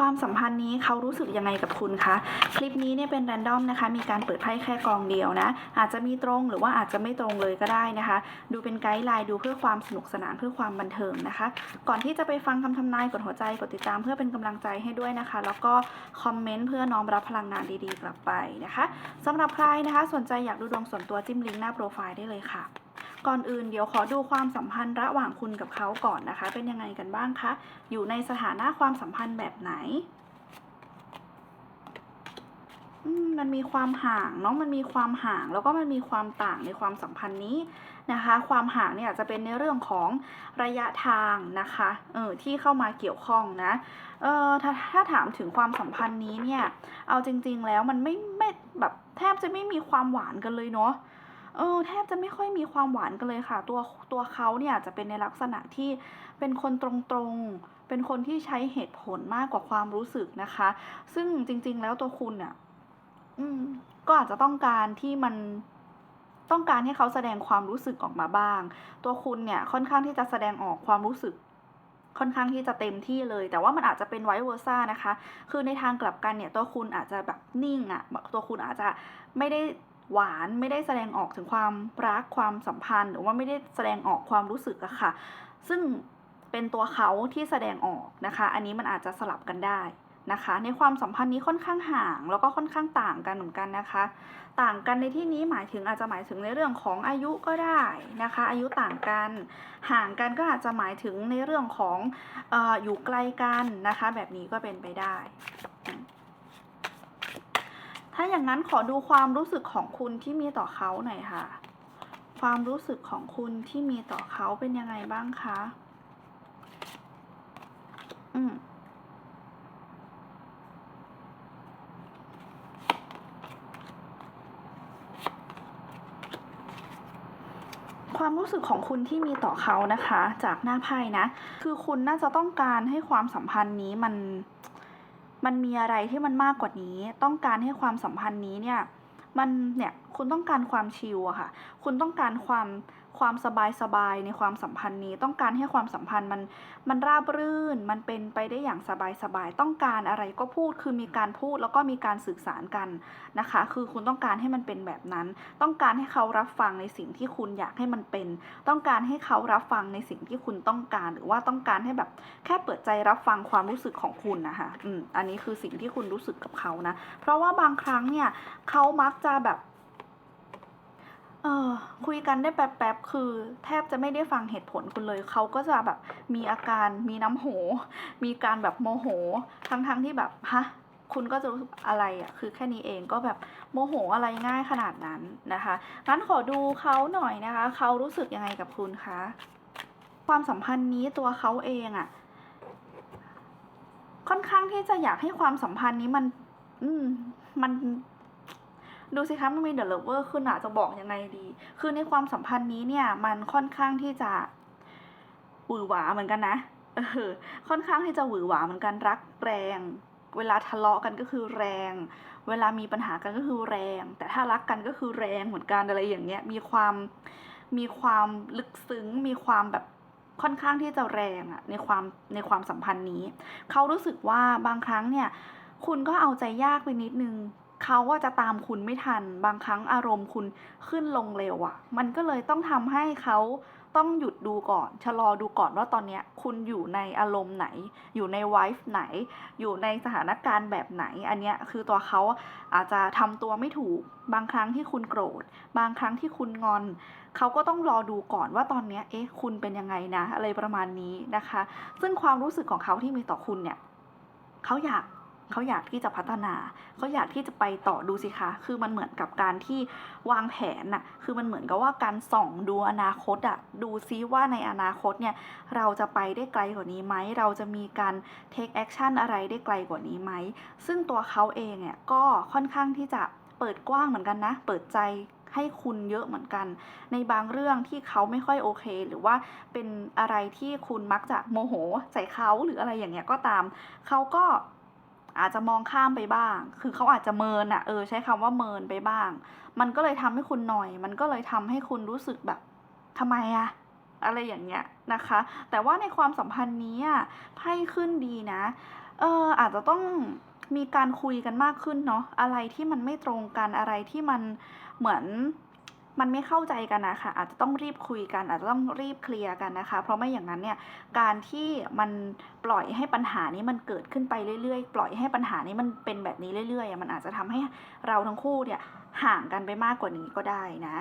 ความสัมพันธ์นี้เขารู้สึกยังไงกับคุณคะ คลิปนี้เนี่ยเป็นแรนดอมนะคะ มีการเปิดไพ่แค่กองเดียวนะ อาจจะมีตรงหรือว่าอาจจะไม่ตรงเลยก็ได้นะคะ ดูเป็นไกด์ไลน์ดูเพื่อความสนุกสนานเพื่อความบันเทิงนะคะ ก่อนที่จะไปฟังคำทำนายกดหัวใจกดติดตามเพื่อเป็นกำลังใจให้ด้วยนะคะ แล้วก็คอมเมนต์เพื่อน้อมรับพลังงานดีๆ กลับไปนะคะสำหรับใครนะคะ สนใจอยากดูดวงส่วนตัวจิ้มลิงก์หน้าโปรไฟล์ได้เลยค่ะ ก่อนอื่นเดี๋ยวขอดูความสัมพันธ์ระหว่างคุณกับเขาก่อนนะคะ เป็นยังไงกันบ้างคะ อยู่ในสถานะความสัมพันธ์แบบไหนมมันมีความห่างเนาะมันมีความห่างแล้วก็มันมีความต่างในความสัมพันธ์นี้นะคะ ความห่างเนี่ยอาจจะเป็นในเรื่องของระยะทางนะคะเออที่เข้ามาเกี่ยวข้องนะเออถ้าถ้าถามถึงความสัมพันธ์นี้เนี่ย เอาจริง ๆ แล้วมันไม่ไม่แบบแทบจะไม่มีความหวานกันเลยเนาะ เออแทบจะไม่ค่อยมีความหวานกันเลยค่ะ ตัวตัวเขาเนี่ยจะเป็นในลักษณะที่เป็นคนตรงๆ เป็นคนที่ใช้เหตุผลมากกว่าความรู้สึกนะคะ ซึ่งจริง ๆ แล้วตัวคุณอะอืมก็อาจจะต้องการที่มันต้องการให้เขาแสดงความรู้สึกออกมาบ้าง ตัวคุณเนี่ยค่อนข้างที่จะแสดงออกความรู้สึกค่อนข้างที่จะเต็มที่เลย แต่ว่ามันอาจจะเป็นไวเวอร์ซ่านะคะ คือในทางกลับกันเนี่ยตัวคุณอาจจะแบบนิ่งอะ่ะ ตัวคุณอาจจะไม่ได้ หวานไม่ได้แสดงออกถึงความรักความสัมพันธ์ หรือว่าไม่ได้แสดงออกความรู้สึกอะค่ะ ซึ่งเป็นตัวเขาที่แสดงออกนะคะ อันนี้มันอาจจะสลับกันได้นะคะ ในความสัมพันธ์นี้ค่อนข้างห่างแล้วก็ค่อนข้างต่างกันเหมือนกันนะคะ ต่างกันในที่นี้หมายถึงอาจจะหมายถึงในเรื่องของอายุก็ได้นะคะ อายุต่างกัน ห่างกันก็อาจจะหมายถึงในเรื่องของอออยู่ไกลกันนะคะ แบบนี้ก็เป็นไปได้ ถ้าอย่างนั้นขอดูความรู้สึกของคุณที่มีต่อเขาหน่อยค่ะ ความรู้สึกของคุณที่มีต่อเขาเป็นยังไงบ้างคะ อืมความรู้สึกของคุณที่มีต่อเขานะคะ จากหน้าไพ่นะ คือคุณน่าจะต้องการให้ความสัมพันธ์นี้มัน มันมีอะไรที่มันมากกว่านี้ ต้องการให้ความสัมพันธ์นี้เนี่ย มันเนี่ยคุณต้องการความชิลอะค่ะ คุณต้องการความความสบายสบายในความสัมพันธ์นี้ ต้องการให้ความสัมพันธ์มันมันราบรื่น มันเป็นไปได้อย่างสบายสบาย ต้องการอะไรก็พูด คือมีการพูดแล้วก็มีการสื่อสารกันนะคะ คือคุณต้องการให้มันเป็นแบบนั้น ต้องการให้เขารับฟังในสิ่งที่คุณอยากให้มันเป็น ต้องการให้เขารับฟังในสิ่งที่คุณต้องการ หรือว่าต้องการให้แบบแค่เปิดใจรับฟังความรู้สึกของคุณนะคะ อืม อันนี้คือสิ่งที่คุณรู้สึกกับเขานะ เพราะว่าบางครั้งเนี่ยเขามักจะแบบ เออคุยกันได้แป๊บๆ คือแทบจะไม่ได้ฟังเหตุผลคุณเลย เขาก็จะแบบมีอาการมีน้ำโห มีการแบบโมโห ทั้งๆที่แบบฮะคุณก็จะรู้สึกอะไรอะ่ะ คือแค่นี้เองก็แบบโมโหอะไรง่ายขนาดนั้นนะคะงั้นขอดูเขาหน่อยนะคะ เขารู้สึกยังไงกับคุณคะ ความสัมพันธ์นี้ตัวเขาเองอะ่ะ ค่อนข้างที่จะอยากให้ความสัมพันธ์นี้มัน อืม มัน ดูสิคะมันมีเดอะเลเวอร์ขึ้นอะจะบอกยังไงดี คือในความสัมพันธ์นี้เนี่ยมันค่อนข้างที่จะหวือหวาเหมือนกันนะเออค่อนข้างที่จะหวือหวาเหมือนกันรักแรง เวลาทะเลาะกันก็คือแรง เวลามีปัญหากันก็คือแรง แต่ถ้ารักกันก็คือแรงเหมือนกันอะไรอย่างเงี้ยมีความมีความลึกซึ้งมีความแบบค่อนข้างที่จะแรงอะในความในความสัมพันธ์นี้ เขารู้สึกว่าบางครั้งเนี่ย คุณก็เอาใจยากไปนิดนึง เขาว่าจะตามคุณไม่ทัน บางครั้งอารมณ์คุณขึ้นลงเร็วอะ่ะ มันก็เลยต้องทำให้เขาต้องหยุดดูก่อน ชะลอดูก่อนว่าตอนเนี้ยคุณอยู่ในอารมณ์ไหน อยู่ในไวฟ์ไหน อยู่ในสถานการณ์แบบไหน อันเนี้ยคือตัวเขาอาจจะทำตัวไม่ถูก บางครั้งที่คุณโกรธ บางครั้งที่คุณงอน เขาก็ต้องรอดูก่อนว่าตอนเนี้ยเอ๊ะ คุณเป็นยังไงนะ อะไรประมาณนี้นะคะ ซึ่งความรู้สึกของเขาที่มีต่อคุณเนี่ย เขาอยาก เขาอยากที่จะพัฒนาเขาอยากที่จะไปต่อดูสิคะ คือมันเหมือนกับการที่วางแผนน่ะ คือมันเหมือนกับว่าการส่องดูอนาคตอะดูซิว่าในอนาคตเนี่ยเราจะไปได้ไกลกว่านี้ไหม เราจะมีการ take action อะไรได้ไกลกว่านี้ไหม ซึ่งตัวเขาเองเนี่ยก็ค่อนข้างที่จะเปิดกว้างเหมือนกันนะ เปิดใจให้คุณเยอะเหมือนกัน ในบางเรื่องที่เขาไม่ค่อยโอเค หรือว่าเป็นอะไรที่คุณมักจะโมโหใส่เขาหรืออะไรอย่างเงี้ยก็ตาม เขาก็ อาจจะมองข้ามไปบ้าง คือเขาอาจจะเมินอะเออใช้คำว่าเมินไปบ้าง มันก็เลยทำให้คุณหน่อย มันก็เลยทำให้คุณรู้สึกแบบทำไมอะอะไรอย่างเงี้ยนะคะ แต่ว่าในความสัมพันธ์นี้อะไพ่ขึ้นดีนะ เอออาจจะต้องมีการคุยกันมากขึ้นเนาะ อะไรที่มันไม่ตรงกัน อะไรที่มันเหมือน มันไม่เข้าใจกันนะคะอาจจะต้องรีบคุยกันอาจจะต้องรีบเคลียร์กันนะคะ เพราะไม่อย่างนั้นเนี่ยการที่มันปล่อยให้ปัญหานี้มันเกิดขึ้นไปเรื่อยๆ ปล่อยให้ปัญหานี้มันเป็นแบบนี้เรื่อยๆ มันอาจจะทำให้เราทั้งคู่เนี่ยห่างกันไปมากกว่านี้ก็ได้นะ